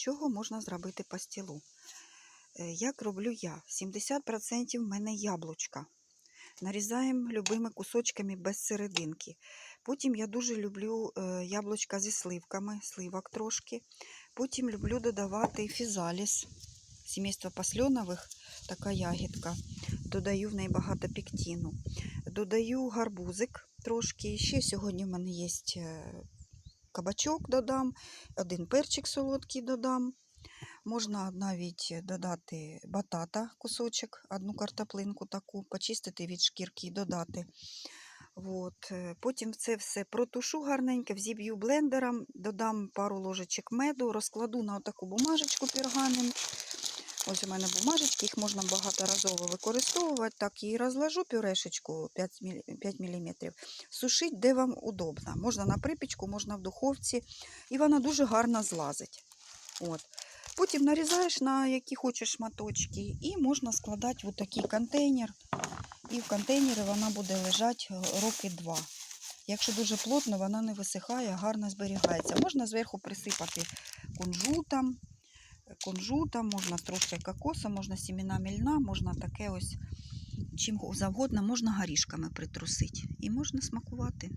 чого можна зробити пастілу. Е, Як роблю я? 70% в мене яблучка. Нарізаємо любими кусочками без серединки. Потім я дуже люблю е, яблучка зі сливками, сливок трошки. Потім люблю додавати фізаліс, сімейство пасльонових, така ягідка. Додаю в неї багато пектіну. Додаю гарбузик трошки. Ще сьогодні в мене є е, кабачок додам, один перчик солодкий додам. Можна навіть додати батата, кусочок, одну картоплинку таку, почистити від шкірки і додати. От. е, Потім це все протушу гарненько, взіб'ю блендером, додам пару ложечок меду, розкладу на таку бумажечку пергамент. Ось у мене бумажечки, їх можна багаторазово використовувати. Так, і розложу пюрешечку 5 мм. Сушить, де вам удобно. Можна на припічку, можна в духовці. І вона дуже гарно злазить. От. Потім нарізаєш на які хочеш шматочки, і можна складати в такий контейнер. І в контейнері вона буде лежати е, роки два. Якщо дуже плотно, вона не висихає, гарно зберігається. Можна зверху присипати кунжутом, кунжутом, можна трошки кокоса, можна сіміна мільна, можна таке ось чим завгодно, можна горішками притрусити. І можна смакувати.